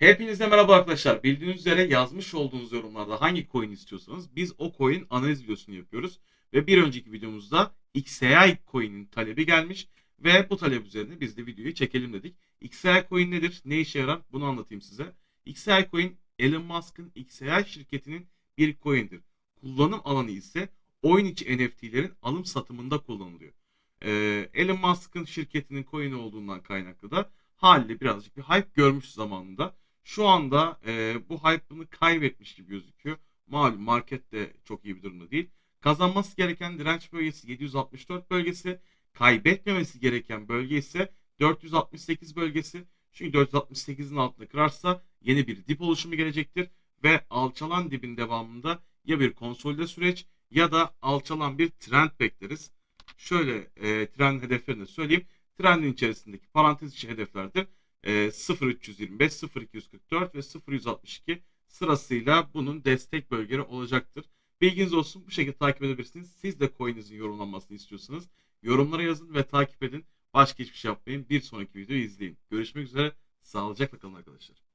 Hepinize merhaba arkadaşlar. Bildiğiniz üzere yazmış olduğunuz yorumlarda hangi coin istiyorsanız biz o coin analiz videosunu yapıyoruz. Ve bir önceki videomuzda XAI coin'in talebi gelmiş ve bu talep üzerine biz de videoyu çekelim dedik. XAI coin nedir? Ne işe yarar? Bunu anlatayım size. XAI coin Elon Musk'ın XAI şirketinin bir coin'dir. Kullanım alanı ise oyun içi NFT'lerin alım satımında kullanılıyor. Ee, Elon Musk'ın şirketinin coin'i olduğundan kaynaklı da haliyle birazcık bir hype görmüş zamanında. Şu anda e, bu hype'ını kaybetmiş gibi gözüküyor. Malum market de çok iyi bir durumda değil. Kazanması gereken direnç bölgesi 764 bölgesi. Kaybetmemesi gereken bölge ise 468 bölgesi. Çünkü 468'in altında kırarsa yeni bir dip oluşumu gelecektir. Ve alçalan dibin devamında ya bir konsolide süreç ya da alçalan bir trend bekleriz. Şöyle e, trend hedeflerini söyleyeyim. Trendin içerisindeki parantez içi hedeflerdir. E, 0325, 0244 ve 0162 sırasıyla bunun destek bölgeleri olacaktır. Bilginiz olsun bu şekilde takip edebilirsiniz. Siz de coin'inizin yorumlanmasını istiyorsanız yorumlara yazın ve takip edin. Başka hiçbir şey yapmayın. Bir sonraki videoyu izleyin. Görüşmek üzere. Sağlıcakla kalın arkadaşlar.